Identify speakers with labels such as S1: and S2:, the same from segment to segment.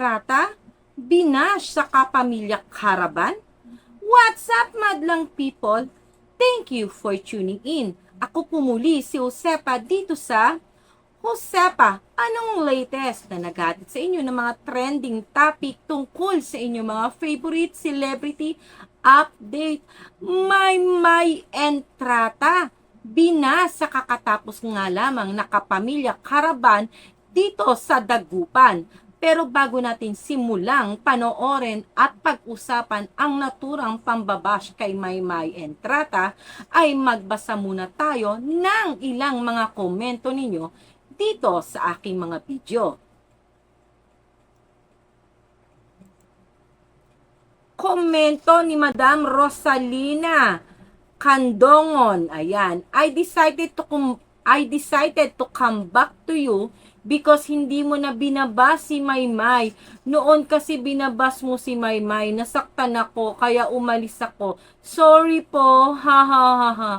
S1: May entrata, binash sa kapamilya Caravan. What's up, madlang people? Thank you for tuning in. Ako pumuli si Josepa dito sa Josepa, anong latest na naghatid sa inyo ng mga trending topic tungkol sa inyong mga favorite celebrity update? May may entrata. Binas sa kakatapos nga lamang nakapamilya Caravan dito sa Dagupan. Pero bago natin simulang panoorin at pag-usapan ang naturang pambabash kay Maymay Entrata, ay magbasa muna tayo ng ilang mga komento ninyo dito sa aking mga video. Komento ni Madam Rosalina Kandongon, ayan, I decided to I decided to come back to you because hindi mo na binabas si Maymay. Noon kasi binabas mo si Maymay, nasaktan ako, kaya umalis ako. Sorry po, ha ha ha ha.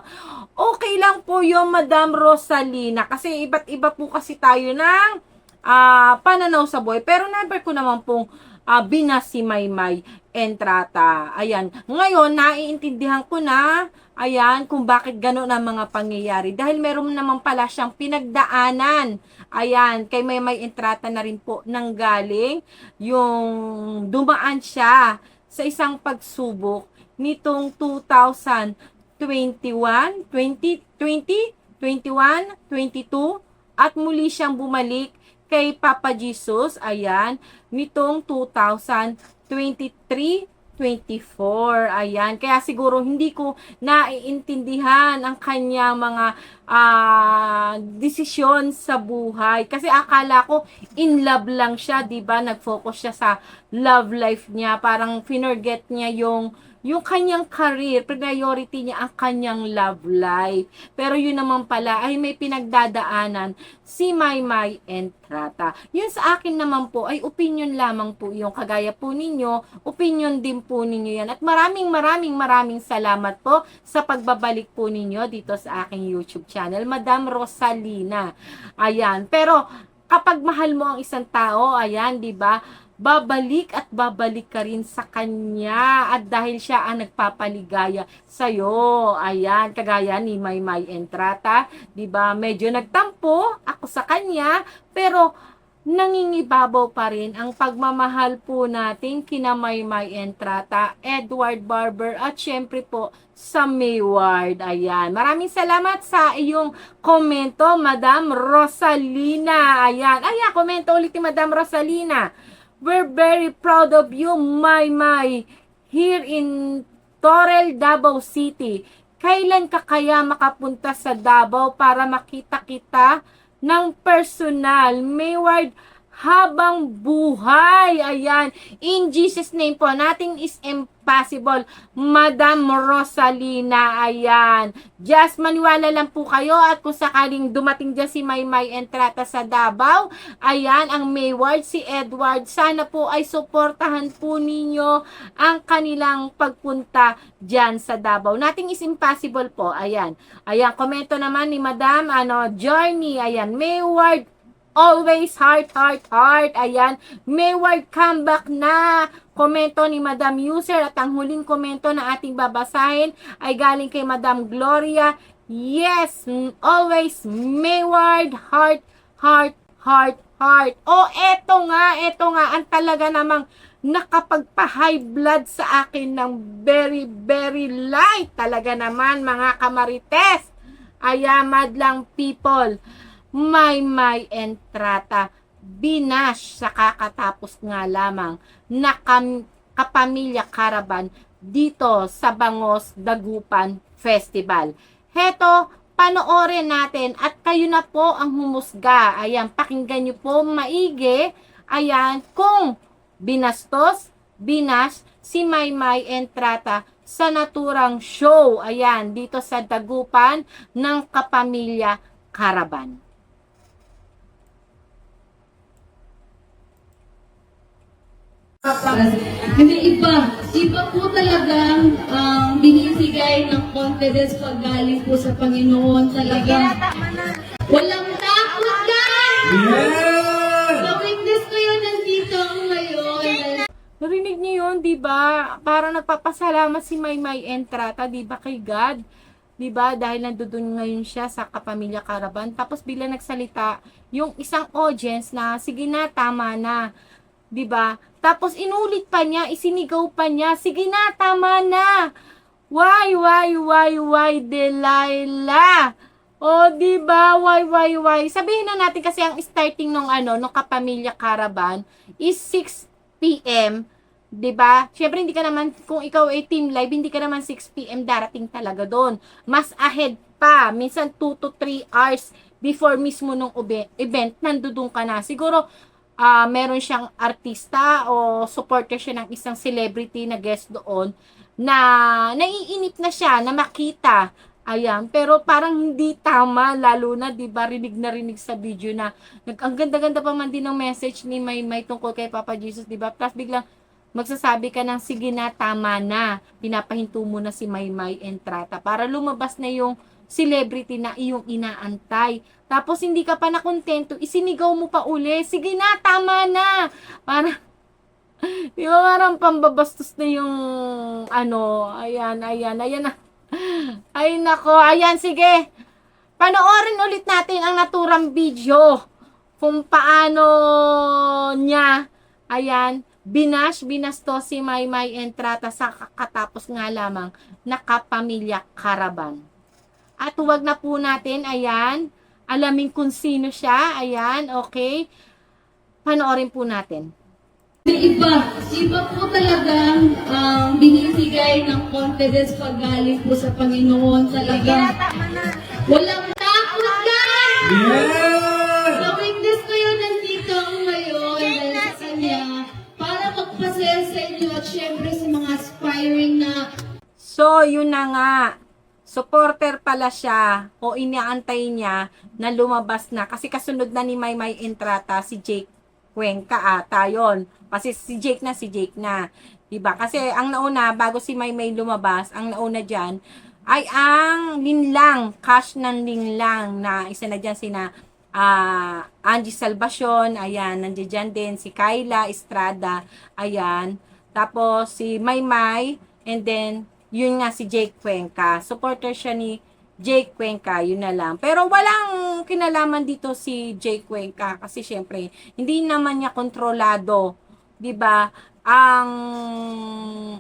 S1: Okay lang po yung Madam Rosalina, kasi iba't iba po kasi tayo ng ah, pananaw sa buhay. Pero never ko naman pong ah, binas si Maymay Entrata. Ayan. Ngayon, naiintindihan ko na Ayan, kung bakit gano'n ang mga pangyayari. Dahil meron naman pala siyang pinagdaanan. Ayan, kay may may entrata na rin po nang galing yung dumaan siya sa isang pagsubok nitong 2021, 20, 20, 21, 22 at muli siyang bumalik kay Papa Jesus, ayan, nitong 2023 24. Ayan. Kaya siguro hindi ko naiintindihan ang kanya mga ah, desisyon sa buhay. Kasi akala ko in love lang siya, 'di ba? Nag-focus siya sa love life niya. Parang finorget niya yung yung kanyang career, priority niya ang kanyang love life. Pero yun naman pala ay may pinagdadaanan si Maymay Entrata. Yun sa akin naman po ay opinion lamang po yung kagaya po ninyo, opinion din po ninyo yan. At maraming maraming maraming salamat po sa pagbabalik po ninyo dito sa aking YouTube channel, Madam Rosalina. Ayan, pero kapag mahal mo ang isang tao, ayan, 'di ba? Babalik at babalik ka rin sa kanya at dahil siya ang nagpapaligaya sa iyo. Ayan, kagaya ni Maymay Entrata, 'di ba? Medyo nagtampo ako sa kanya, pero nangingibabaw pa rin ang pagmamahal po natin kina Maymay Entrata, Edward Barber at syempre po sa Mayward. Ayan. Maraming salamat sa iyong komento, Madam Rosalina. Ayan. Ayan, komento ulit ni Madam Rosalina. We're very proud of you, my my, here in Torel, Davao City. Kailan ka kaya makapunta sa Davao para makita kita ng personal? Mayward, habang buhay. Ayan. In Jesus name po, nothing is impossible. Madam Rosalina, ayan. Just maniwala lang po kayo at kung sakaling dumating dyan si Maymay Entrata sa Davao, ayan, ang Mayward, si Edward, sana po ay suportahan po ninyo ang kanilang pagpunta dyan sa Davao. Nothing is impossible po, ayan. Ayan, komento naman ni Madam, ano, Journey, ayan, Mayward, Always heart, heart, heart. Ayan. Mayward comeback na. Komento ni Madam User at ang huling komento na ating babasahin ay galing kay Madam Gloria. Yes, always Mayward, heart, heart, heart, heart. O eto nga, eto nga, ang talaga namang nakapagpa-high blood sa akin ng very, very light. Talaga naman, mga kamarites. Ayamad lang people. May may entrata. Binash sa kakatapos nga lamang na kam- kapamilya Caravan dito sa Bangos Dagupan Festival. Heto, panoorin natin at kayo na po ang humusga. Ayan, pakinggan nyo po maigi. Ayan, kung binastos, binas, si Maymay Entrata sa naturang show. Ayan, dito sa Dagupan ng Kapamilya Caravan.
S2: Hindi iba. Iba po talagang um, binibigay ng confidence pag galing po sa Panginoon talaga. Walang takot guys! Na-witness ko yun nandito ngayon.
S1: Narinig niyo yun, di ba? Para nagpapasalamat si Maymay Entrata, di ba, kay God? Di ba? Dahil nandoon ngayon siya sa Kapamilya Caravan. Tapos bigla nagsalita yung isang audience na, sige na, tama na. Di ba? Tapos inulit pa niya, isinigaw pa niya, sige na, tama na. Why, why, why, why, Delilah? O, di ba? Why, why, why? Sabihin na natin kasi ang starting nung ano, nung Kapamilya Caravan is 6 p.m. 'di ba? Syempre hindi ka naman kung ikaw ay team live, hindi ka naman 6 p.m. darating talaga doon. Mas ahead pa, minsan 2 to 3 hours before mismo nung event, nandoon ka na. Siguro ah meron siyang artista o supporter siya ng isang celebrity na guest doon na naiinip na siya na makita Ayan, pero parang hindi tama, lalo na, di ba, rinig na rinig sa video na, nag, ang ganda-ganda pa man din ng message ni May May tungkol kay Papa Jesus, di ba? Tapos biglang, magsasabi ka ng, sige na, tama na, pinapahinto mo na si May May Entrata, para lumabas na yung celebrity na iyong inaantay. Tapos hindi ka pa nakontento, isinigaw mo pa uli, sige na, tama na, para, di ba, parang pambabastos na yung, ano, ayan, ayan, ayan na, ay nako, ayan sige. Panoorin ulit natin ang naturang video kung paano niya ayan binash binasto si Maymay Entrata sa kakatapos nga lamang nakapamilya Caravan. At huwag na po natin, ayan, alamin kung sino siya, ayan, okay. Panoorin po natin.
S2: Iba. Iba po talagang um, binibigay ng confidence pag galing po sa Panginoon talaga. Walang
S1: Supporter pala siya o inaantay niya na lumabas na. Kasi kasunod na ni Maymay Entrata si Jake Cuenca ata yun. Kasi si Jake na, si Jake na. Diba? Kasi ang nauna, bago si Maymay lumabas, ang nauna dyan, ay ang linlang, cash ng linlang na isa na dyan sina ah Angie Salvacion, ayan, nandiyan din si Kyla Estrada, ayan. Tapos si Maymay, and then yun nga si Jake Cuenca. Supporter siya ni Jake Cuenca, yun na lang. Pero walang kinalaman dito si Jake Cuenca kasi syempre, hindi naman niya kontrolado, 'di ba? Ang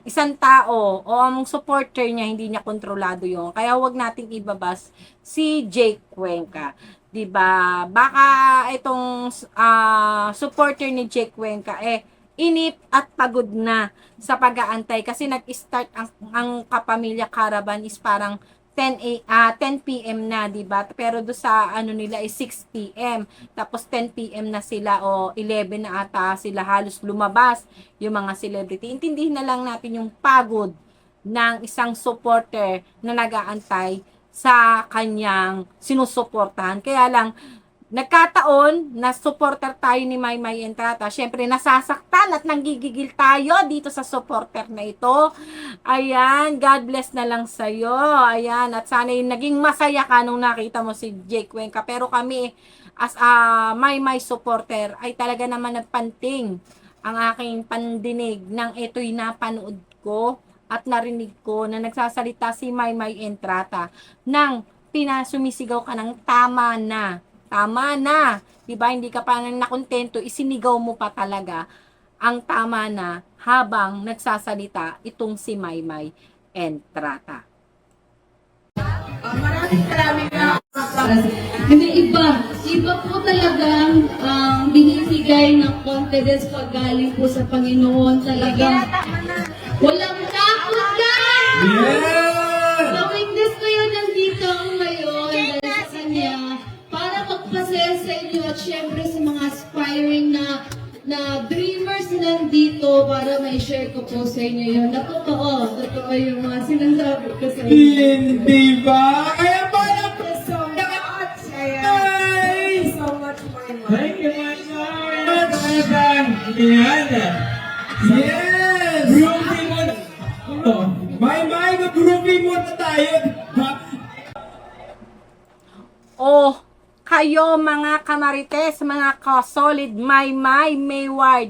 S1: isang tao o ang supporter niya hindi niya kontrolado 'yon. Kaya wag nating ibabas si Jake Cuenca. 'Di ba? Baka itong ah, supporter ni Jake Cuenca eh inip at pagod na sa pag-aantay kasi nag-start ang, ang kapamilya caravan is parang 10 a, ah, 10 PM na, 'di ba? Pero do sa ano nila is 6 PM. Tapos 10 PM na sila o 11 na ata sila halos lumabas yung mga celebrity. Intindihin na lang natin yung pagod ng isang supporter na nag-aantay sa kanyang sinusuportahan. Kaya lang nagkataon na supporter tayo ni Maymay Entrata. Syempre, nasasaktan at nanggigigil tayo dito sa supporter na ito. Ayan, God bless na lang sa'yo. Ayan, at sana yung naging masaya ka nung nakita mo si Jake Cuenca. Pero kami, as a Maymay supporter, ay talaga naman nagpanting ang aking pandinig ng ito'y napanood ko at narinig ko na nagsasalita si Maymay Entrata ng pinasumisigaw ka ng tama na tama na. 'Di ba? Hindi ka pa nakontento, isinigaw mo pa talaga ang tama na habang nagsasalita itong si Maymay and Trata.
S2: Hindi iba. Iba po talagang ang binibigay ng confidence pag galing po sa Panginoon talaga. Walang takot lang! Knowing nandito para may-share ko po sa inyo yun. Na totoo, totoo yung mga sinasabi ko sa inyo.
S3: Hindi ba? Kaya ba na
S4: so much. Ayan.
S3: Ay!
S4: So much, my mom.
S3: Thank you, my God! Talagang, yan. Yes! Groovy mo na. Oh, may may, groovy mo na tayo.
S1: Oh, kayo mga kamarites, mga ka-solid, may may Mayward,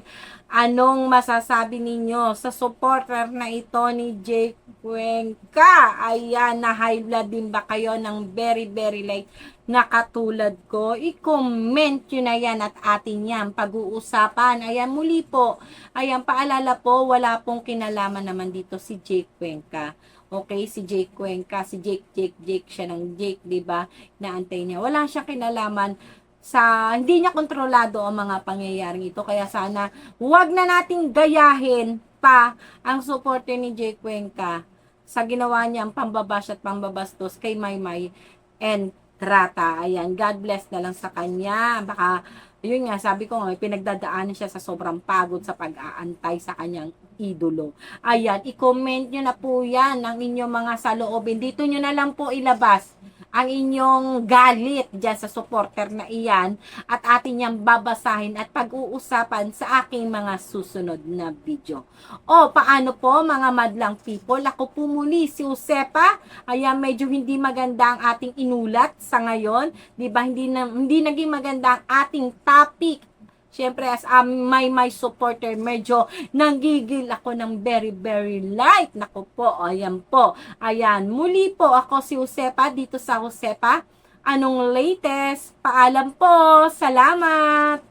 S1: anong masasabi ninyo sa supporter na ito ni Jake Cuenca? Ayan, na high blood din ba kayo ng very very light na katulad ko? I-comment nyo na yan at atin yan pag-uusapan. Ayan, muli po. Ayan, paalala po, wala pong kinalaman naman dito si Jake Cuenca. Okay, si Jake Cuenca, si Jake, Jake, Jake, siya ng Jake, di ba? Naantay niya. Wala siyang kinalaman sa, hindi niya kontrolado ang mga pangyayaring ito. Kaya sana, huwag na nating gayahin pa ang supporter ni Jake Cuenca sa ginawa niyang pambabash at pambabastos kay Maymay and Trata. Ayan, God bless na lang sa kanya. Baka, yun nga, sabi ko nga, pinagdadaanan siya sa sobrang pagod sa pag-aantay sa kanyang idolo. Ayan, i-comment nyo na po yan ang inyong mga saloobin. Dito nyo na lang po ilabas ang inyong galit dyan sa supporter na iyan at atin niyang babasahin at pag-uusapan sa aking mga susunod na video. O, paano po mga madlang people? Ako po muli si Josepa. Ayan, medyo hindi maganda ang ating inulat sa ngayon. Di ba? Hindi, na, hindi naging maganda ang ating topic Siyempre, as a my my supporter, medyo nanggigil ako ng very, very light. Naku po, ayan po. Ayan, muli po ako si Josepa dito sa Josepa. Anong latest? Paalam po. Salamat!